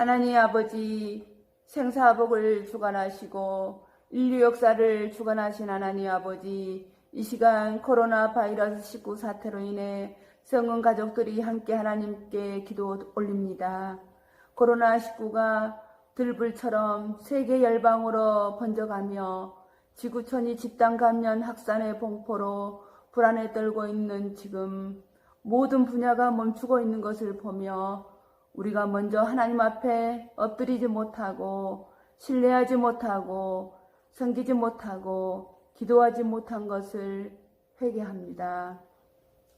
하나님 아버지 생사복을 주관하시고 인류 역사를 주관하신 하나님 아버지 이 시간 코로나 바이러스 19 사태로 인해 성은 가족들이 함께 하나님께 기도 올립니다. 코로나 19가 들불처럼 세계 열방으로 번져가며 지구촌이 집단 감염 확산의 봉포로 불안에 떨고 있는 지금 모든 분야가 멈추고 있는 것을 보며 우리가 먼저 하나님 앞에 엎드리지 못하고 신뢰하지 못하고 섬기지 못하고 기도하지 못한 것을 회개합니다.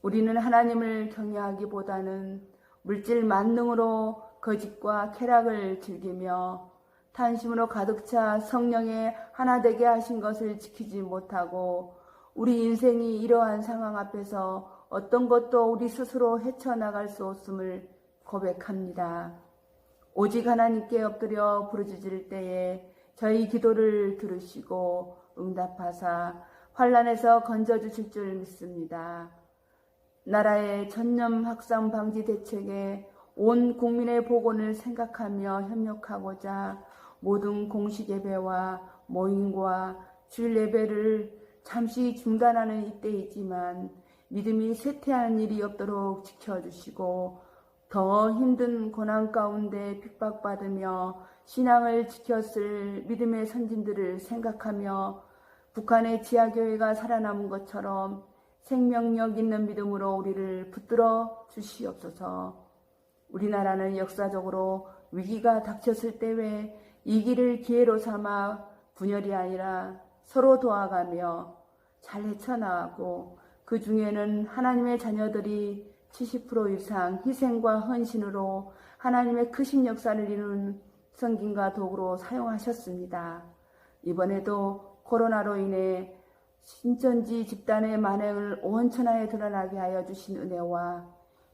우리는 하나님을 경외하기보다는 물질 만능으로 거짓과 쾌락을 즐기며 탄심으로 가득 차 성령의 하나 되게 하신 것을 지키지 못하고 우리 인생이 이러한 상황 앞에서 어떤 것도 우리 스스로 헤쳐나갈 수 없음을 고백합니다. 오직 하나님께 엎드려 부르짖을 때에 저희 기도를 들으시고 응답하사 환란에서 건져 주실 줄 믿습니다. 나라의 전염 확산 방지 대책에 온 국민의 복원을 생각하며 협력하고자 모든 공식 예배와 모임과 주일 예배를 잠시 중단하는 이때이지만 믿음이 쇠퇴하는 일이 없도록 지켜주시고 더 힘든 고난 가운데 핍박받으며 신앙을 지켰을 믿음의 선진들을 생각하며 북한의 지하교회가 살아남은 것처럼 생명력 있는 믿음으로 우리를 붙들어 주시옵소서. 우리나라는 역사적으로 위기가 닥쳤을 때에 이기를 기회로 삼아 분열이 아니라 서로 도와가며 잘 헤쳐나가고 그 중에는 하나님의 자녀들이 70% 이상 희생과 헌신으로 하나님의 크신 역사를 이루는 성김과 도구로 사용하셨습니다. 이번에도 코로나로 인해 신천지 집단의 만행을 온 천하에 드러나게 하여 주신 은혜와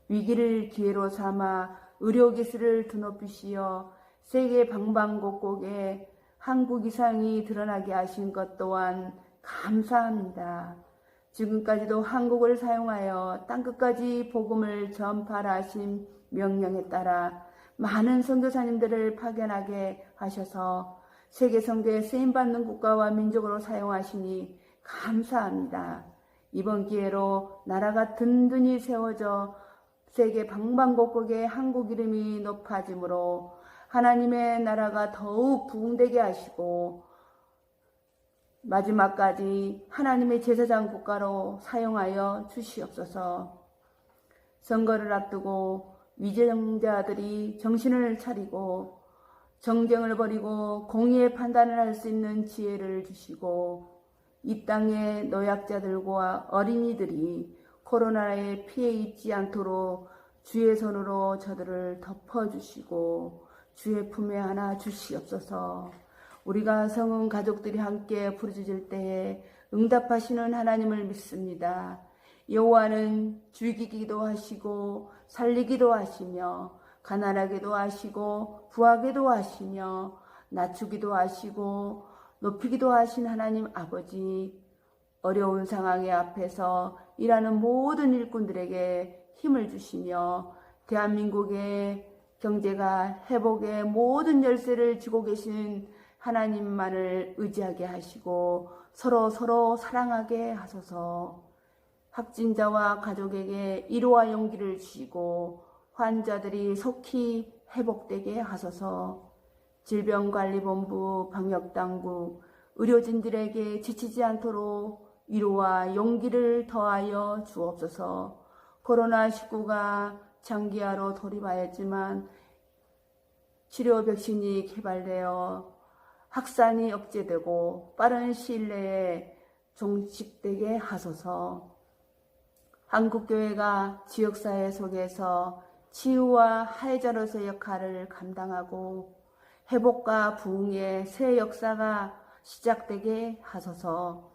위기를 기회로 삼아 의료기술을 드높이시어 세계 방방곡곡에 한국 이상이 드러나게 하신 것 또한 감사합니다. 지금까지도 한국을 사용하여 땅끝까지 복음을 전파라 하신 명령에 따라 많은 선교사님들을 파견하게 하셔서 세계 선교에 쓰임 받는 국가와 민족으로 사용하시니 감사합니다. 이번 기회로 나라가 든든히 세워져 세계 방방곡곡에 한국 이름이 높아지므로 하나님의 나라가 더욱 부흥되게 하시고 마지막까지 하나님의 제사장 국가로 사용하여 주시옵소서. 선거를 앞두고 위정자들이 정신을 차리고 정쟁을 벌이고 공의의 판단을 할 수 있는 지혜를 주시고 이 땅의 노약자들과 어린이들이 코로나에 피해 입지 않도록 주의 손으로 저들을 덮어주시고 주의 품에 안아 주시옵소서. 우리가 성은 가족들이 함께 부르짖을 때에 응답하시는 하나님을 믿습니다. 여호와는 죽이기도 하시고 살리기도 하시며 가난하게도 하시고 부하게도 하시며 낮추기도 하시고 높이기도 하신 하나님 아버지 어려운 상황의 앞에서 일하는 모든 일꾼들에게 힘을 주시며 대한민국의 경제가 회복의 모든 열쇠를 쥐고 계신 하나님만을 의지하게 하시고 서로 서로 사랑하게 하소서. 확진자와 가족에게 위로와 용기를 주시고 환자들이 속히 회복되게 하소서. 질병관리본부 방역당국 의료진들에게 지치지 않도록 위로와 용기를 더하여 주옵소서. 코로나19가 장기화로 돌입하였지만 치료 백신이 개발되어 확산이 억제되고 빠른 시일 내에 종식되게 하소서. 한국교회가 지역사회 속에서 치유와 하해자로서의 역할을 감당하고 회복과 부흥의 새 역사가 시작되게 하소서.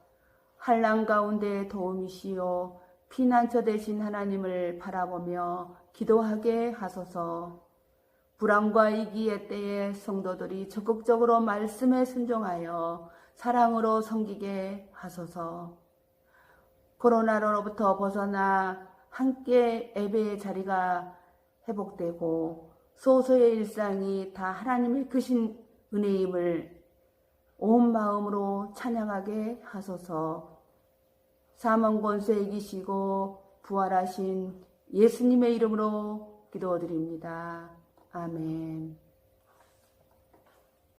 한란 가운데 도움이시오 피난처 되신 하나님을 바라보며 기도하게 하소서. 불안과 위기의 때에 성도들이 적극적으로 말씀에 순종하여 사랑으로 섬기게 하소서. 코로나로부터 벗어나 함께 예배의 자리가 회복되고 소소의 일상이 다 하나님의 크신 은혜임을 온 마음으로 찬양하게 하소서. 사망 권세 이기시고 부활하신 예수님의 이름으로 기도드립니다. 아멘.